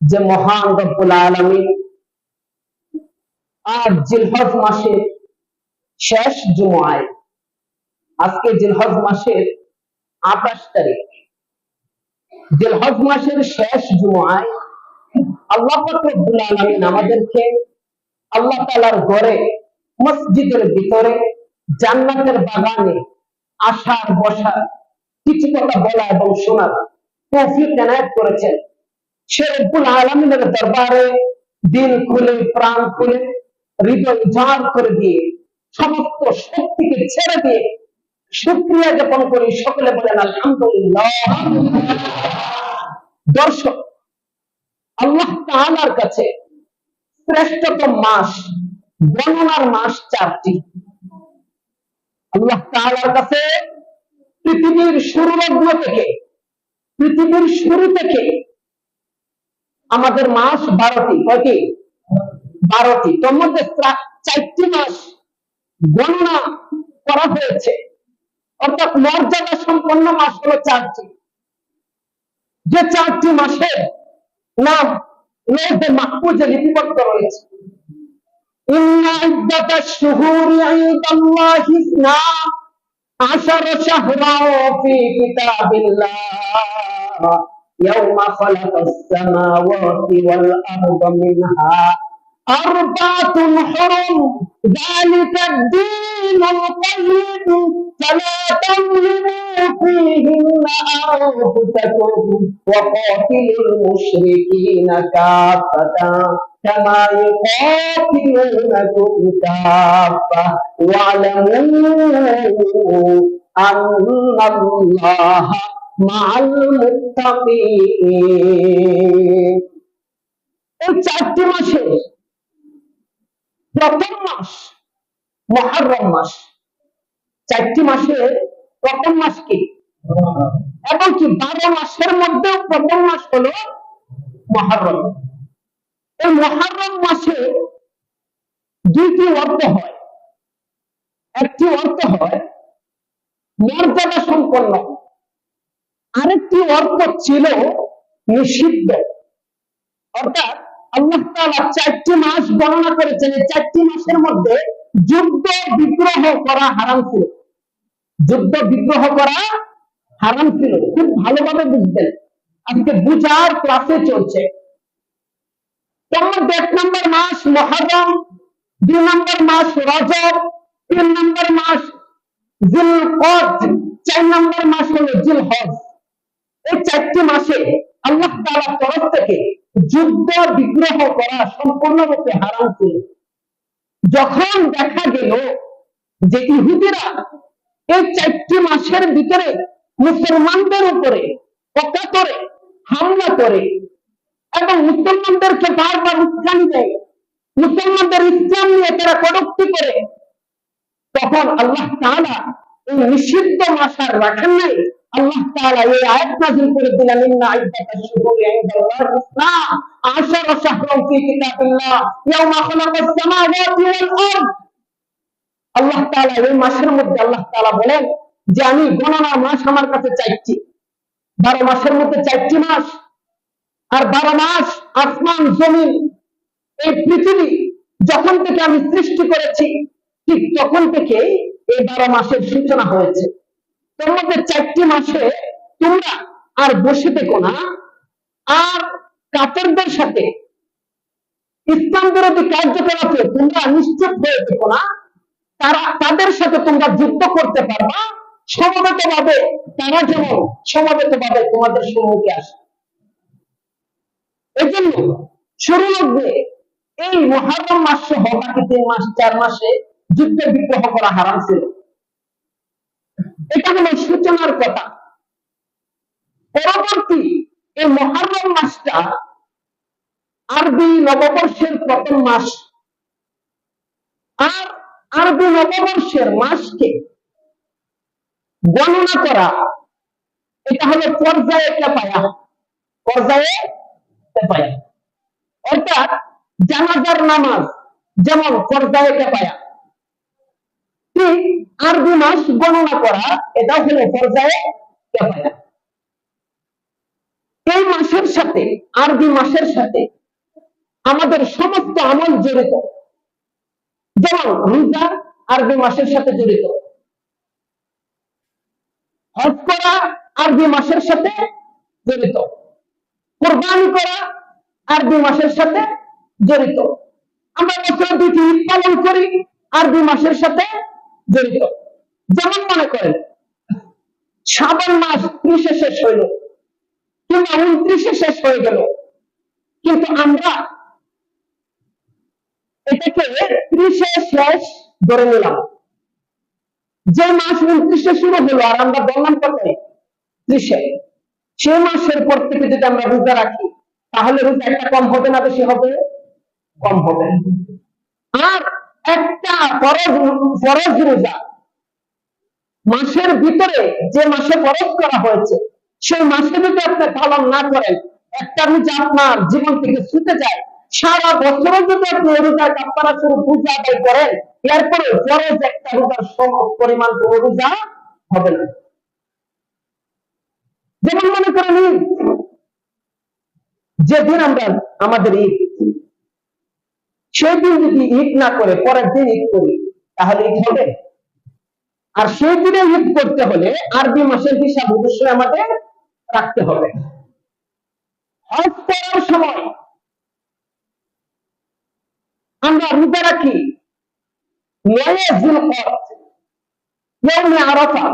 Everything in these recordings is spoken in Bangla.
যে মহান রব্বুল আলামিন আর জিলহজ শেষ জুমায়। আজকে জিলহজ মাসের আঠাশ তারিখ। জিলহজ মাসের শেষ জুমায় আল্লাহ রব্বুল আলামিন আমাদেরকে আল্লাহ তাআলার ঘরে মসজিদের ভিতরে জান্নাতের বাগানে আসার বসার কিছু কথা বলা এবং শোনার তৌফিক এনায়েত করেছেন। সে রব্বুল আলামিনের দরবারে দিল খুলে, প্রাণ খুলে, হৃদয় উজাড় করে দিয়ে, সমস্ত শক্তিকে ছেড়ে দিয়ে শুক্রিয়া জ্ঞাপন করি। সকলে বলেন, আলহামদুলিল্লাহ। দর্শক, আল্লাহ তাআলার কাছে শ্রেষ্ঠতম মাস, গণনার মাস চারটি। আল্লাহ তাআলার কাছে পৃথিবীর শুরু লগ্ন থেকে, পৃথিবীর শুরু থেকে আমাদের মাস বারোটি, কয়টি? বারোটি। তোর মধ্যে চারটি মাস গণনা করা হয়েছে। অর্থাৎ মর্যাদা সম্পন্ন মাস হলো চারটি। যে চারটি মাসের নাম লৌহে মাহফুজে রয়েছে। يوم خلق السماوات والأرض منها أربعة حرم ذلك الدين القيم فلا تظلموا فيهن أنفسكم وقاتلوا المشركين كافة كما يقاتلونكم كافة واعلموا أن الله মাল এই চারটি মাসে প্রথম মাস, মহারম মাস। চারটি মাসের প্রথম মাস কি? এমনকি বারো মাসের মধ্যে প্রথম মাস হলো মহারম। এই মহারম মাসে দুইটি অর্থ হয়। একটি অর্থ হয় মর্যাদা সম্পন্ন। আরেকটি অর্থ ছিল নিষিদ্ধ। অর্থাৎ আল্লাহ চারটি মাস গণনা করেছেন। এই চারটি মাসের মধ্যে যুদ্ধ বিগ্রহ করা হারাম ছিল। যুদ্ধ বিগ্রহ করা হারাম ছিল। খুব ভালোভাবে বুঝবেন। আজকে বুঝার ক্লাসে চলছে। এক নম্বর মাস মহারম, দুই নম্বর মাস রজব, তিন নম্বর মাস জিলকদ চার নম্বর মাস হল হলো জিলহজ। এই চারটি মাসে আল্লাহ তাআলার তরফ থেকে যুদ্ধ বিগ্রহ করা সম্পূর্ণরূপে হারাম ছিল। যখন দেখা গেল যে ইহুদিরা এই চারটি মাসের ভিতরে মুসলমানদের উপরে অকাতরে হামলা করে এবং মুসলমানদেরকে বারবার উস্কানি দেয়, মুসলমানদের ইসলাম নিয়ে তারা কটূক্তি করে, তখন আল্লাহ তাআলা এই নিষিদ্ধ মাস আর রাখেন নাই। আল্লাহ তাআলা এই আয়াত নাযিল আল্লাহ মাসের মধ্যে আল্লাহ তাআলা বলেন যে, আমি গণনা মাস আমার কাছে চাইছি বারো মাসের মধ্যে চারটি মাস আর বারো মাস আসমান, জমিন, এই পৃথিবী যখন থেকে আমি সৃষ্টি করেছি, ঠিক তখন থেকে এই বারো মাসের সূচনা হয়েছে। তোর মধ্যে চারটি মাসে তোমরা আর বসে থেকো না। আর কাপড়দের সাথে ইসলাম বিরোধী কার্যকলাপে তোমরা নিশ্চিত হয়ে থেকো না। তারা, তাদের সাথে তোমরা যুদ্ধ করতে পারবা। সমবেত ভাবে তারা যেমন সমবেত ভাবে তোমাদের সম্মুখে আসে। এই জন্য শুরু লগ্নে এই মহারম মাস সহ বাকি তিন মাস, চার মাসে যুদ্ধ বিগ্রহ করা হারাম ছিল। এটা হলো সূচনার কথা। পরবর্তী এই মহারম মাসটা আরবি নববর্ষের প্রথম মাস। আর আরবি নববর্ষের মাসকে গণনা করা, এটা হলো পর্যায়ে পায়া পর্যায়ে পায়া অর্থাৎ জানাজার নামাজ, যেমন পর্যায়ে পায়া ঠিক আরবি মাস গণনা করা, এটা হলো পর্যায়ে এই মাসের সাথে আরবি মাসের সাথে আমাদের সমস্ত আমল জড়িত। যেমন রোজা আরবি মাসের সাথে জড়িত। হজ করা আরবি মাসের সাথে জড়িত। কোরবানি করা আরবি মাসের সাথে জড়িত। আমরা বছর দুটি পালন করি আর আরবি মাসের সাথে জড়িত। যেমন মনে করেন, শ্রাবণ মাস ত্রিশে শেষ হইল, কিংবা উনত্রিশে শেষ হয়ে গেল। কিন্তু আমরা এটাকে ত্রিশে শেষ ধরে নিলাম। যে মাস উনত্রিশে শুরু হলো, আর আমরা বললাম কত ত্রিশে। সে মাসের পর থেকে যদি আমরা রোজা রাখি, তাহলে রোজা একটা কম হবে না বেশি হবে? কম হবে। আর একটা ফরজ ফরজ রোজা মাসের ভিতরে যে মাসে ফরজ করা হয়েছে, সেই মাসে যদি আপনি পালন না করেন, একটা রোজা আপনার জীবন থেকে ছুটে যায়। সারা বছর যদি আপনি রোজার কাপ্তারা শুরু পূজা আদায় করেন, এরপরে ফরজ একটা রোজার সম পরিমাণ কোনো রোজা হবে না। যেমন মনে করেন যেদিন আমরা আমাদের ঈদ সেই দিন যদি ঈদ না করে, পরের দিন ঈদ করি, তাহলে ঈদ হবে? আর সেই দিনে ঈদ করতে হলে, আরবি মাসের হিসাব অবশ্যই আমাদের রাখতে হবে। হজ করার সময় আমরা রোজা রাখি। আরাফা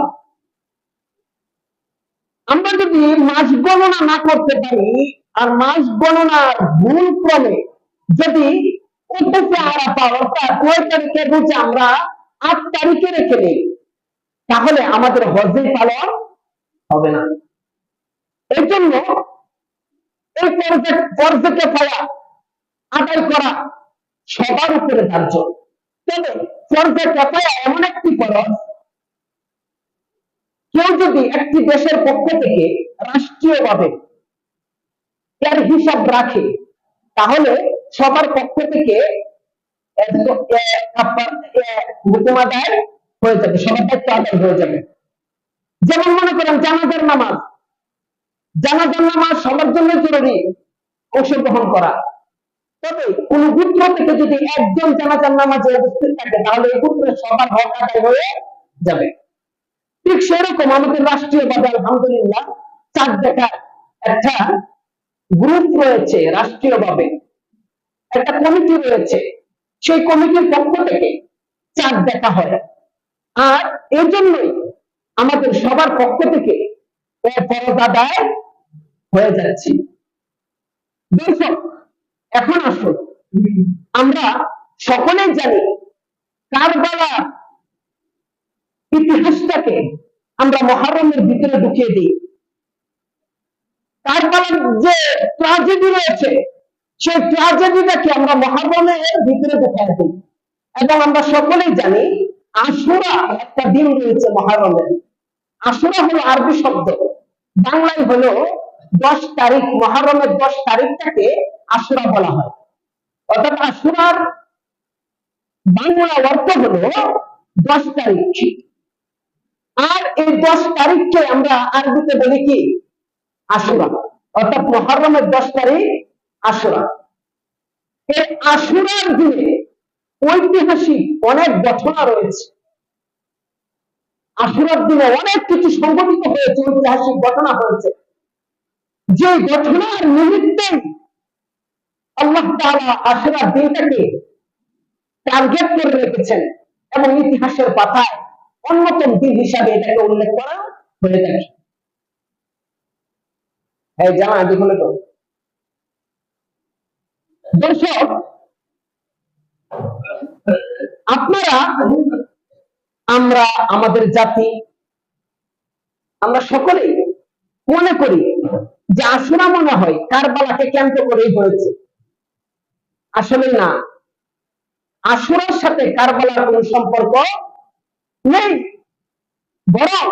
আমরা যদি মাস গণনা না করতে পারি, আর মাস গণনার ভুল ক্রমে যদি নয় তারিখে রোজা আমরা? আট তারিখে রেখে তাহলে আমাদের হজের পালন হবে না। এই জন্য এই আদায় করা সবার উপরে ধার্য। তবে পর্যটকে এমন একটি খরচ কেউ যদি একটি দেশের পক্ষ থেকে রাষ্ট্রীয়ভাবে এর হিসাব রাখে, তাহলে সবার পক্ষ থেকে হয়ে যাবে, সবার আদায় হয়ে যাবে। যেমন মনে করেন, জানাজার নামাজ। জানাজার নামাজ সবার জন্য জরুরি, অংশগ্রহণ করা। তবে কোন গুত্র থেকে যদি একজন জানাজার নামাজে উপস্থিত থাকে, তাহলে এই গুত্রের সবার হক আদায় হয়ে যাবে। ঠিক সেরকম আমাদের রাষ্ট্রীয়ভাবে আলহামদুলিল্লাহ, চার দেখা একটা গ্রুপ রয়েছে রাষ্ট্রীয়ভাবে। একটা কমিটি রয়েছে, সেই কমিটির পক্ষ থেকে চার দেখা হয়। আর এই জন্যই আমাদের সবার পক্ষ থেকে হয়ে যাচ্ছে। দর্শক, এখন আসুন। আমরা সকলেই জানি কারবালা ইতিহাসটাকে আমরা মহারমের ভিতরে ঢুকিয়ে দিই। কারবালার যে ট্রাজেডি রয়েছে সেই ট্রাজেডিটাকে আমরা মহারমের ভিতরে ঢুকিয়ে দিই? এবং আমরা সকলেই জানি, আশুরা একটা দিন রয়েছে মহারমের আশুরা হলো আরবি শব্দ। বাংলায় হলো দশ তারিখ মহারমের দশ তারিখটাকে আশুরা বলা হয়। অর্থাৎ আশুরার বাংলা অর্থ হলো দশ তারিখ। আর এই দশ তারিখকে আমরা আরবিতে বলি কি? আশুরা। অর্থাৎ মহারমের দশ তারিখ আশুরা এই আশুরার দিনে ঐতিহাসিক অনেক ঘটনা রয়েছে। আশুরার দিনে অনেক কিছু সংঘটিত হয়েছে, ঐতিহাসিক ঘটনা হয়েছে। যে ঘটনার নিমিত্তে আল্লাহ তাআলা আশুরার দিনটাকে টার্গেট করে রেখেছেন এবং ইতিহাসের পাতায় অন্যতম দিন হিসাবে এটাকে উল্লেখ করা হয়ে থাকে। হ্যাঁ জানা দেখুন তো দর্শক, আপনারা, আমরা, আমাদের জাতি, আমরা সকলেই মনে করি যে আসুরা মনে হয় কারবালাকে কেন্দ্র করেই হয়েছে। আসলে না। আসুরার সাথে কারবালার কোন সম্পর্ক নেই। বরং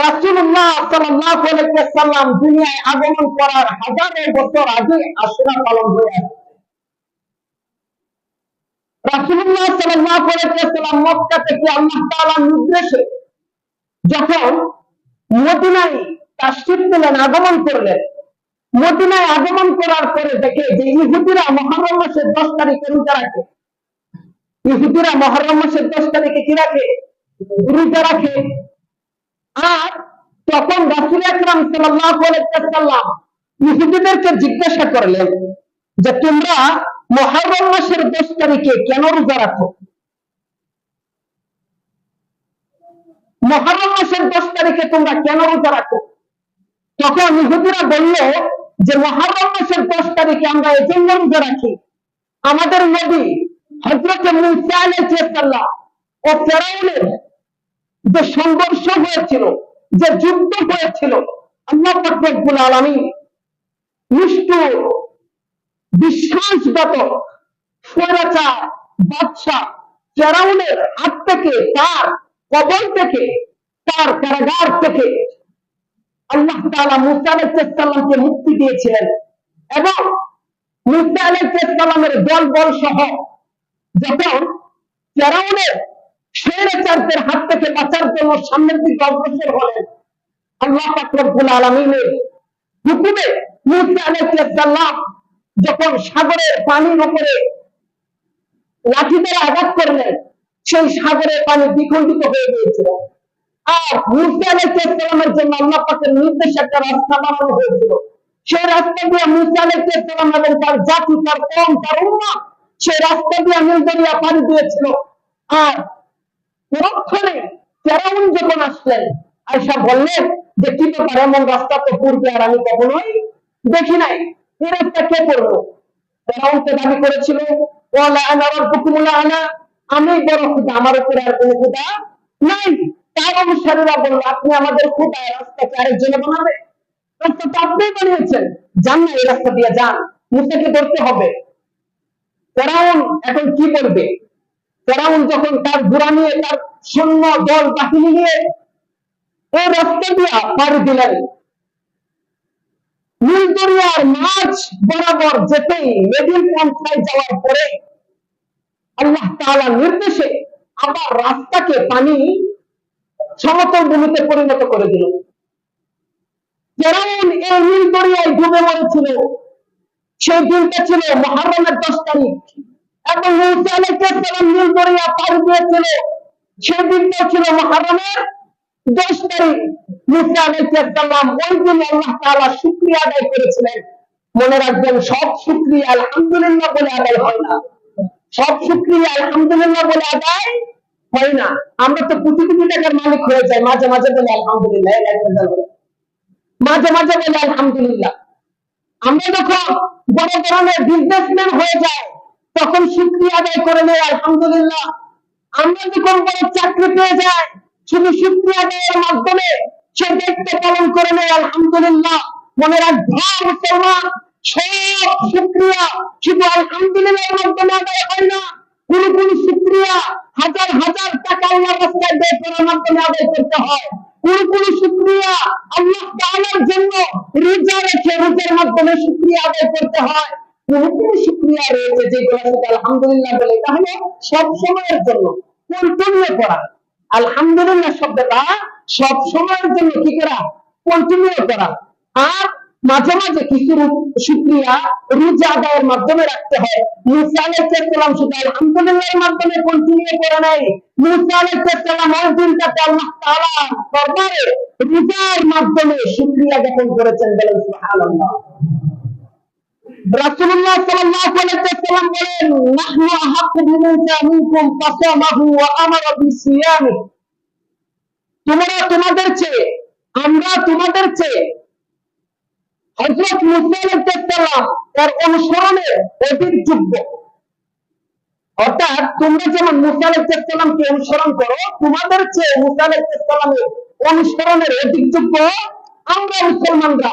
আগমন নির্দেশে যখন আগমন করলেন, মদিনায় আগমন করার পরে দেখে যে ইহুদিরা মহরম মাসের দশ তারিখে রোজা রাখে। ইহুদিরা মহরম মাসের দশ তারিখে কি রাখে? রোজা রাখে। আর তখন রাসুল আকরাম সাল্লাম ইহুদিদেরকে জিজ্ঞাসা করলেন যে, তোমরা মহরম মাসের দশ তারিখে কেন রোজা রাখো? মহরম মাসের দশ তারিখে তোমরা কেন রোজা রাখো? তখন ইহুদিরা বলল যে, মহরম মাসের দশ তারিখে আমরা এই জন্য রোজা রাখি। আমাদের নবী হজরত মুসা ও ফেরাউনের যে সংঘর্ষ হয়েছিল, যে যুদ্ধ হয়েছিল, আল্লাহ রব্বুল আলামিন নিষ্ঠুর, বিশ্বাসঘাতক, স্বৈরাচার, বাদশাহ, ফেরাউনের হাত থেকে, তার কবল থেকে, তার কারাগার থেকে আল্লাহ তাআলা মুসা মুক্তি দিয়েছিলেন এবং মুসা দল বল সহ যখন ফেরাউনের স্বৈরাচারদের হাত থেকে বাঁচার জন্য সামনের দিকে অগ্রসর হলেন আল্লাহ পাক রব্বুল আলামিনের হুকুমে মুসা আলাইহিসসালাম যখন সাগরের পানির উপরে লাঠি দ্বারা আঘাত করলেন, সেই সাগরের পানি দ্বিখণ্ডিত হয়ে গিয়েছিল। আর মুসা আলাইহিসসালামের জন্য আল্লাহ পাকের নির্দেশ একটা রাস্তা বানানো হয়েছিল। সেই রাস্তা দিয়ে মুসা আলাইহিসসালাম এবং তার জাতি, তার কম, তার উম্মাহ সেই রাস্তা দিয়ে নীল পাড়ি দিয়েছিল। আর পরক্ষণে ফেরাউন যখন আসলেন, আয়সা বললেন যে কি ব্যাপার এমন রাস্তা তো পূর্বে আর আমি কখনোই দেখি নাই। এই কে করব ফেরাউন তো দাবি করেছিল আমি বড় খুদা আমার উপরে আর কোনো খুদা নাই। তার অনুসারীরা বলল, আপনি আমাদের খুদা রাস্তাকে আরেকজনে বানাবে। রাস্তা তো আপনি বানিয়েছেন। যান না এই রাস্তা দিয়ে যান, মুসাকে ধরতে হবে। ফেরাউন এখন কি করবে? ফেরাউন যখন তার ঘোড়া নিয়ে তার সৈন্য, দল, বাহিনী নিয়ে এই রাস্তা দিয়ে পাড়ি দিলেন। নীল দরিয়ার মাছ বরাবর যেতেই মেদিন পন্থায় যাওয়ার পরে আল্লাহ তাআলার নির্দেশে আবার রাস্তাকে পানি সমতল ভূমিতে পরিণত করে দিল। ফেরাউন এই নীল দরিয়ায় ডুবে মরেছিল। সেই দিনটা ছিল মহারমের দশ তারিখ। করেছিলেন। মনে সব বলে আদায় না। আমরা তো কোটি কোটি টাকার মালিক হয়ে যাই। মাঝে মাঝে বলে আলহামদুলিল্লাহ মাঝে মাঝে বলে আলহামদুলিল্লাহ। আমরা যখন বড় ধরনের বিজনেসম্যান হয়ে যায় তখন শুক্রিয়া আদায় করে নেয়, আলহামদুলিল্লাহ। আমরা যখন বড় চাকরি পেয়ে যাই, শুধু শুক্রিয়া আদায়ের মাধ্যমে সে দায়িত্ব পালন করে নেয়, আলহামদুলিল্লাহ। মনে রাখবে সব শুধু মাধ্যমে আদায় হয় না, কোন কোন হাজার হাজার টাকা আল্লাহ রাস্তায় করার মাধ্যমে আদায় করতে হয়। কোন কোন শুক্রিয়া আল্লাহ জন্য রোজা রেখে রোজার মাধ্যমে শুক্রিয়া আদায় করতে হয়। শুক্রিয়া আলহামদুলিল্লাহ রোজা আদায়ের মাধ্যমে রাখতে হয়। মুসা মাধ্যমে কন্টিনিউ করে নাই। মুসা মাধ্যমে শুক্রিয়া জ্ঞাপন করেছেন বলেন, সুবহানাল্লাহ। রাসূলুল্লাহ সাল্লাল্লাহু আলাইহি বলেন, নাহনু আহাক্কু মিনকুম ফাসামাহু ওয়া আমারা তোমরা তোমাদের চেয়ে, আমরা তোমাদের চেয়ে হযরত তার অনুসরণে অধিক যোগ্য অর্থাৎ তোমরা যেমন মুসা আলাইহিসসালামকে অনুসরণ করো, তোমাদের চেয়ে মুসা আলাইহিসসালামের অনুসরণের অধিক যোগ্য আমরা মুসলমানরা।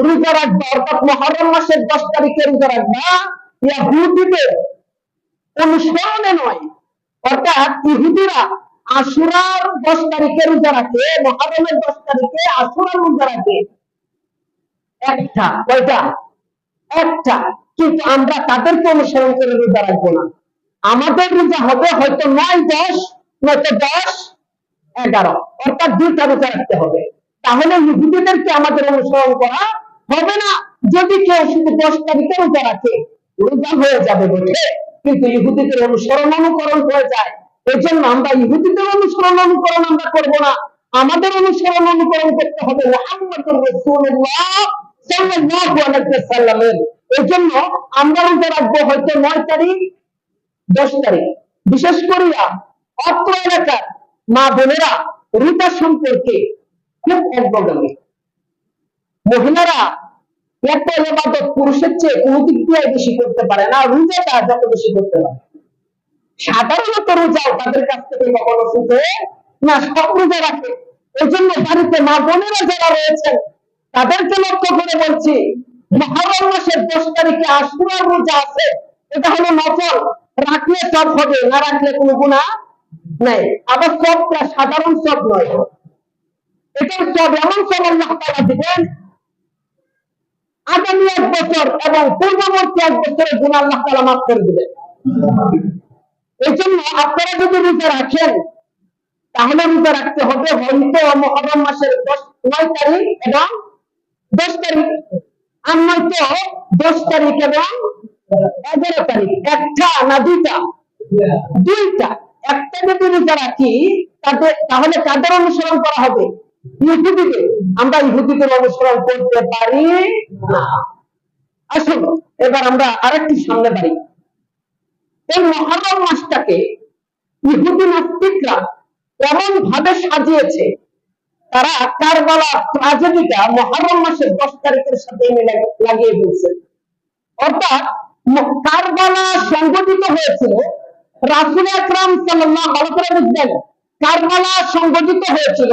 রোজা রাখবা, অর্থাৎ মহরম মাসের দশ তারিখে রোজা রাখবা, ইয়াহুদিদের অনুসরণে নয়। অর্থাৎ ইহুদিরা আশুরার দশ তারিখে রোজা রাখে, মহরমের দশ তারিখে আশুরার রোজা রাখে। একটা, কয়টা? একটা। কিন্তু আমরা তাদেরকে অনুসরণ করে রোজা রাখব না। আমাদের রোজা হবে হয়তো নয়, দশ, নয়তো দশ, এগারো। অর্থাৎ দুইটা রোজা রাখতে হবে। তাহলে ইহুদিদেরকে আমাদের অনুসরণ করা হবে না। যদি কেউ শুধু দশ তারিখে রোজা রাখে, রোজা হয়ে যাবে বলে কিন্তু ইহুদিদের অনুসরণ অনুকরণ হয়ে যায়। এই জন্য আমরা ইহুদিদের অনুসরণ অনুকরণ আমরা করব না। আমাদের অনুসরণ অনুকরণ করতে হবে মোহাম্মদুর রাসূলুল্লাহ সাল্লাল্লাহু আলাইহি ওয়াসাল্লামের। এই জন্য আমরা রোজা রাখব হয়তো নয় তারিখ, দশ তারিখ। বিশেষ করিয়া অত্র এলাকার মা বোনেরা রোজা সম্পর্কে খুব অগ্রগামী। মহিলারা এত এবাদত পুরুষের চেয়ে কোন দিয়ে বেশি করতে পারে না রোজাটা যত বেশি করতে পারে। সাধারণত রোজাও তাদের কাছ থেকে কখনো শুধু না, সব রোজা রাখে। এই জন্য বাড়িতে মা বোনেরা যারা রয়েছেন, তাদেরকে লক্ষ্য করে বলছি, মহরম মাসের দশ তারিখে আশুরার রোজা আছে, এটা হলো নফল। রাখলে সব হবে, না রাখলে কোনো গুণা নাই। আবার সবটা সাধারণ সব নয়। এটার সব এমন সব আল্লাহ তাআলা দিবেন আগামী এক বছর এবং পূর্ববর্তী এক বছরের গুণ আল্লাহ তাআলা মাফ করে দিবেন। এই জন্য আপনারা যদি রোজা রাখেন, তাহলে রোজা রাখতে হবে হয়তো মহরম মাসের দশ, নয় তারিখ এবং দশ তারিখ। আর নয়তো দশ তারিখ এবং এগারো তারিখ, একটা না দুইটা? দুইটা। একটা যদি রোজা রাখি তাহলে কাদের অনুসরণ করা হবে? ইহুদিদের। আমরা ইহুদিদের অনুসরণ করতে পারি না। আসুন, এবার আমরা আরেকটি সামনে বাড়ি এই মহরম মাসটাকে ইহুদি নাস্তিকরা এমন ভাবে সাজিয়েছে, তারা কারবালা ট্রাজেডিটা মহরম মাসের দশ তারিখের সাথে লাগিয়ে ফেলছে। অর্থাৎ কারবালা সংগঠিত হয়েছিল রাসুল আকরাম সাল্লাহ ভালো করে কারবালা সংগঠিত হয়েছিল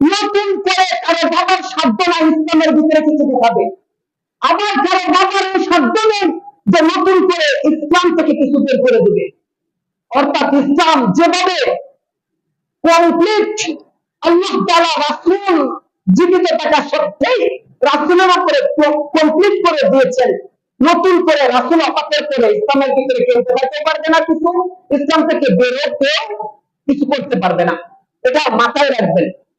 নতুন করে কারও বাবার সাধ্য না ইসলামের ভিতরে কিছু ঢুকাবে। আবার কারও বাবার এই সাধ্য নেই যে নতুন করে ইসলাম থেকে কিছু বের করে দিবে। অর্থাৎ ইসলাম যেভাবে কমপ্লিট আল্লাহ তাআলা রাসূল জীবিত থাকা সত্ত্বেই রাসূলের উপরে কমপ্লিট করে দিয়েছেন। নতুন করে রাসূল অপাতের করে ইসলামের ভিতরে কেউ ঢোকাতে পারবে না কিছু, ইসলাম থেকে বেরোতে কিছু করতে পারবে না। এটা মাথায় রাখবেন।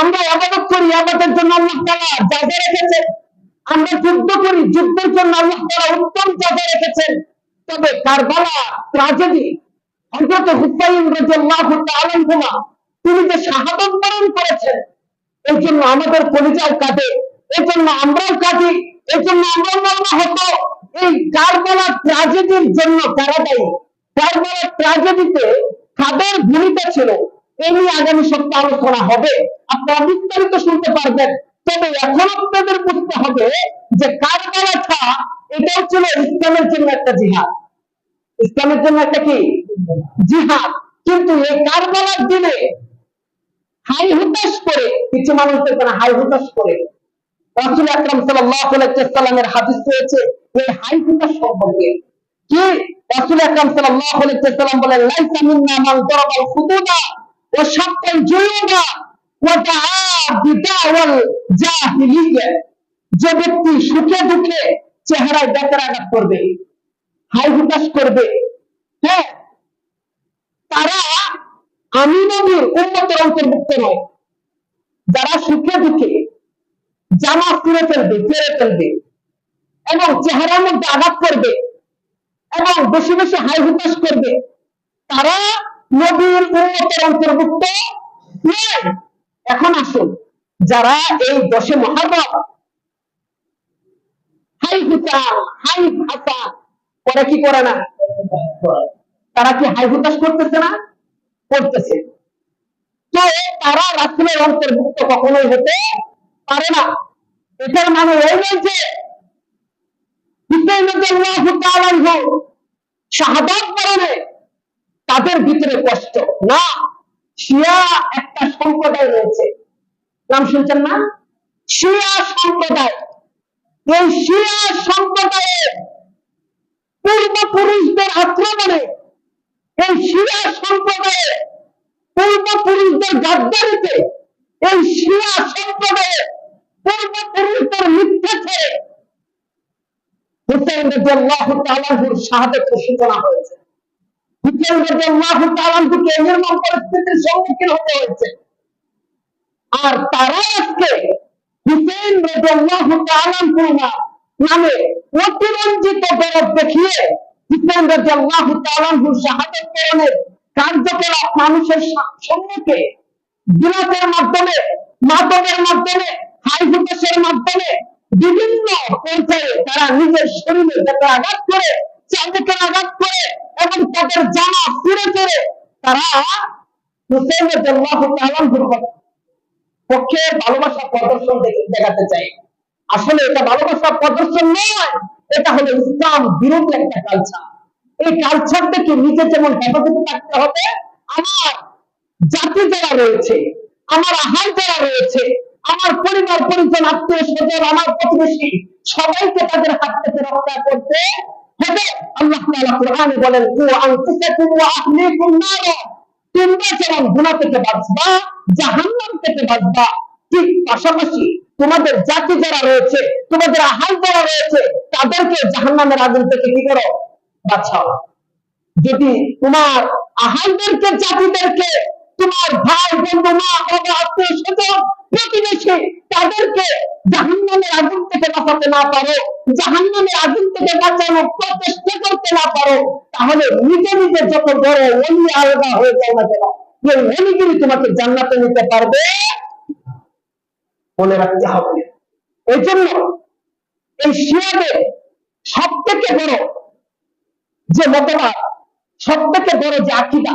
আমরা আবাদত করি আবাদের জন্য আল্লাহ তাআলা যাজা রেখেছেন। আমরা যুদ্ধ করি, যুদ্ধের জন্য আল্লাহ তাআলা উত্তম যাজা রেখেছেন। তবে কারবালা ট্রাজেডি হযরত হুসাইন রাদিয়াল্লাহু তাআলা আনহুমা, তিনি যে শাহাদাত বরণ করেছেন, এই জন্য আমাদের পরিচয় কাটে এই জন্য আমরাও কাটি এই জন্য আমরা বলা হতো এই কারবালা ট্রাজেডির জন্য কারা দায়ী, কারবালা ট্রাজেডিতে কাদের ভূমিকা ছিল? নিয়ে আগামী সপ্তাহে আলোচনা হবে। আপনারা বিস্তারিত শুনতে পারবেন। তবে এখন আপনাদের বুঝতে হবে যে কারবালাটা এটাও ছিল ইসলামের জন্য একটা জিহাদ। ইসলামের জন্য একটা কি? জিহাদ। কিন্তু এই কারবালার দিনে হাই হুতাশ করে, কিছু মানুষ দেখবেন হাই হুতাশ করে। রাসূল আকরাম ওয়াসাল্লামের হাদিস রয়েছে, এই হাই হুতাশ সম্পর্কে। কি? রাসূল আকরাম ওয়াসাল্লাম বলেন, লাইসা মিন্না মান দারাবাল খুদুদা শাক্কাল জুয়ুবা ওয়া দাআ বিদাওয়াল যে ব্যক্তি সুখে দুঃখে চেহারায় বেতার আঘাত করবে, হাই করবে হ্যাঁ তারা আমি নবীর উন্মতের অন্তর্ভুক্ত নয়। যারা সুখে দুঃখে জামা ছিঁড়ে ফেলবে ফেরে ফেলবে এবং চেহারার মধ্যে আঘাত করবে এবং বেশি বেশি হাই হুতাশ করবে, তারা নবীর উন্মতের অন্তর্ভুক্ত এখন আসুন, যারা এই দশে মহারম হাই হুতা হাই কি করে না? তারা কি হাই হুতাশ করতেছে না? করতেছে। তো তারা রাসুলের অন্তর্ভুক্ত কখনোই হতে পারে না। এটার মানে এই নয় যে শাহাদাত বরণে তাদের ভিতরে কষ্ট। না, শিয়া একটা সম্প্রদায় রয়েছে। নাম শুনছেন না? শিয়া সম্প্রদায়। এই শিয়া সম্প্রদায়ের পূর্বপুরুষদের আক্রমণে, এই শিয়া সম্প্রদায়ের পূর্বপুরুষদের গাদ্দারিতে, এই শিয়া সম্প্রদায়ের পূর্বপুরুষদের মিথ্যাচারে হুসেন রাদিয়াল্লাহু তাআলার শাহাদাতের সূচনা হয়েছে হুসেন রাদিয়াল্লাহু তাআলাকে নির্মম পরিস্থিতির সম্মুখীন হতে হয়েছে। আর তারা আজকে হুসেন নামে অতিরঞ্জিত গরব দেখিয়ে হুসেন রাদিয়াল্লাহু তাআলার শাহাদাত করণের কার্যকলাপ মানুষের সম্মুখে বিরাটের মাধ্যমে, মাদকের মাধ্যমে হাই মাধ্যমে বিভিন্ন পর্যায়ে তারা নিজের শরীরে যাতে আঘাত করে চাবুকের আঘাত করে এবং তাদের জামা ফিরে ফিরে তারা হুসেন রাদিয়াল্লাহু তাআলার পক্ষে ভালোবাসা প্রদর্শন দেখাতে চাই আসলে এটা ভালোবাসা প্রদর্শন নয়, এটা হলো ইসলাম বিরোধী একটা কালচার এই কালচার থেকে নিজে যেমন হেফাজতে থাকতে হবে, আমার জাতি যারা রয়েছে, আমার আহার যারা রয়েছে, আমার পরিবার, পরিজন আত্মীয় স্বজন আমার প্রতিবেশী, সবাইকে তাদের হাত থেকে রক্ষা করতে তোমাদের জাতি যারা রয়েছে, তোমাদের আহার যারা রয়েছে, তাদেরকে জাহান্নামের আগুন থেকে কি করো? বাঁচাও। যদি তোমার আহারদেরকে জাতিদেরকে তোমার ভাই, বন্ধু, মা আত্মীয় স্বজন প্রতিবেশী তাদেরকে জাহান্নামের আগুন থেকে বাঁচাতে না পারো। জাহান্নামের আগুন থেকে বাঁচানোর প্রচেষ্টা করতে না পারো। তাহলে নিজে নিজে যত বড় অলি আলাদা হয়ে যায় না কেন? এই তোমাকে জান্নাতে নিতে পারবে। মনে রাখতে হবে। এই জন্য এই শিয়াদের সব থেকে বড় যে মতবাদ সব থেকে বড় যে আকিদা,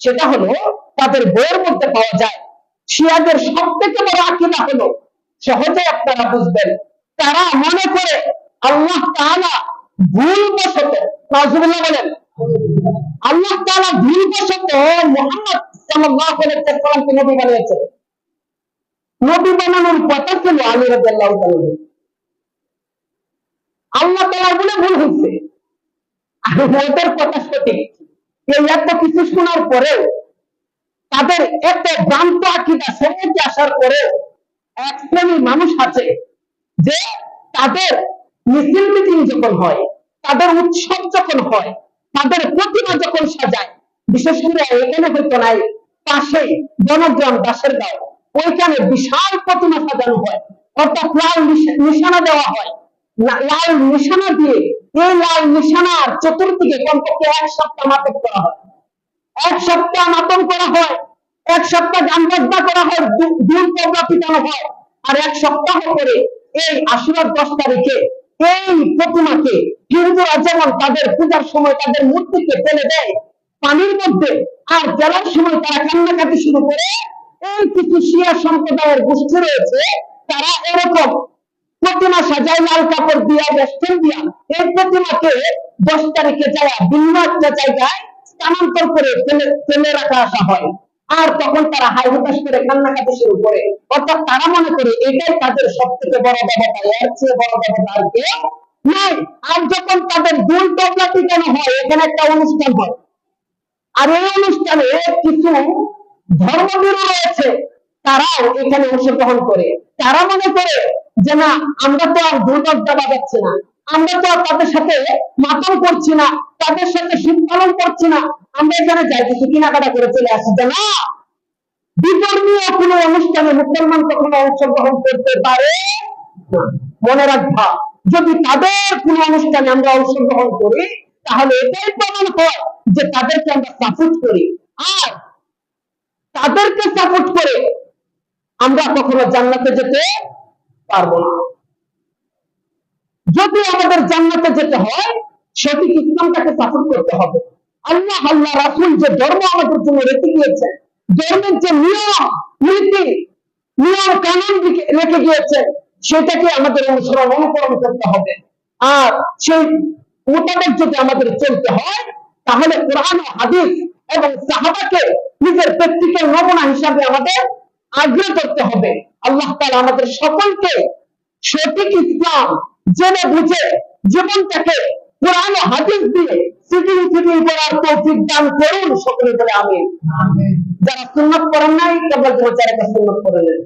সেটা হলো তাদের বইয়ের মধ্যে পাওয়া যায় শিয়াদের সব থেকে বড় আকিদা হলো সহজে আপনারা বুঝবেন, তারা মনে করে আল্লাহ তাআলা ভুল নাজুবিল্লাহ বলেন, আল্লাহ তাআলা ভুল বশত মোহাম্মদ সাল্লাল্লাহু নবী বানিয়েছেন নবী বানানোর কথা ছিল আলী রাদিয়াল্লাহু আল্লাহ বলে ভুল হয়েছে। আর কথা সঠিক। এই এত কিছু শোনার পরেও তাদের এত ভ্রান্ত আকিদা সম্মুখে আসার পরেও এক শ্রেণির মানুষ আছে যে তাদের মিছিল মিটিং যখন হয়, তাদের উৎসব যখন হয়, তাদের প্রতিমা যখন সাজায়, বিশেষ করে এখানে হইতো নাই পাশেই বনগ্রাম দাসের গাঁও, ওইখানে বিশাল প্রতিমা সাজানো হয়, অর্থাৎ লাল নিশানা দেওয়া হয়। লাল নিশানা দিয়ে এই লাল নিশানার চতুর্দিকে কমপক্ষে এক সপ্তাহ নাটক করা হয়। এক সপ্তাহ নাটক করা হয়, এক সপ্তাহ গান করা হয়, দু- দুল পর্দা পিটানো হয়। আর এক সপ্তাহ করে এই আশুরার দশ তারিখে এই প্রতিমাকে হিন্দুরা যেমন তাদের পূজার সময় তাদের মূর্তিকে ফেলে দেয়। পানির মধ্যে আর জেলার সময় তারা কান্নাকাটি শুরু করে। এই কিছু শিয়া সম্প্রদায়ের গোষ্ঠী রয়েছে, তারা এরকম প্রতিমা সাজায়, লাল কাপড় দিয়া, বেষ্টন দিয়া, এই প্রতিমাকে দশ তারিখে যাওয়া ভিন্ন একটা জায়গায় স্থানান্তর করে ফেলে ফেলে রাখা আসা হয়। আর তখন তারা হাই হতাশ করে কান্নাকাটি শুরু করে। অর্থাৎ তারা মনে করে এটাই তাদের সব থেকে বড় দেবতা এর চেয়ে বড় দেবতা আর কেউ নাই। আর যখন তাদের দুই তবলা টিকানো হয়, এখানে একটা অনুষ্ঠান হয়। আর এই অনুষ্ঠানে কিছু ধর্মগুরু রয়েছে, তারাও এখানে অংশগ্রহণ করে। তারা মনে করে যে না, আমরা তো আর দুর্গত দেওয়া যাচ্ছে না। আমরা তো তাদের সাথে মাতম করছি না, তাদের সাথে শীত পালন করছি না। আমরা এখানে যাই কিছু কেনাকাটা করে চলে আসি যে না বিধর্মীয় কোনো অনুষ্ঠানে মুসলমান কখনো অংশগ্রহণ করতে পারে? মনে রাখবা, যদি তাদের কোনো অনুষ্ঠানে আমরা অংশগ্রহণ করি, তাহলে এটাই প্রমাণ হয় যে তাদেরকে আমরা সাপোর্ট করি। আর তাদেরকে সাপোর্ট করে আমরা কখনো জান্নাতে যেতে পারব না। যদি আমাদের জান্নাতে যেতে হয় সঠিক ইসলামটাকে সাপোর্ট করতে হবে। আল্লাহ আল্লাহ, রাসুল যে ধর্ম আমাদের জন্য রেখে দিয়েছেন ধর্মের যে নিয়ম, নীতি, নিয়ম কানুন রেখে দিয়েছেন সেটাকে আমাদের অনুসরণ, অনুকরণ করতে হবে। আর সেই মোতাবেক যদি আমাদের চলতে হয়, তাহলে কোরআন হাদিস এবং সাহাবাকে নিজের প্র্যাকটিক্যাল নমুনা হিসাবে আমাদের আগ্রহ করতে হবে। আল্লাহ তাআলা আমাদের সকলকে সঠিক ইসলাম জেনে বুঝে জীবনটাকে কোরআন হাদিস দিয়ে সিটিং সিটিং করার তৌফিক দান করুন সকলে বলে আমি যারা সুন্নত করেন নাই কেবল যারা সুন্নত করে নেন।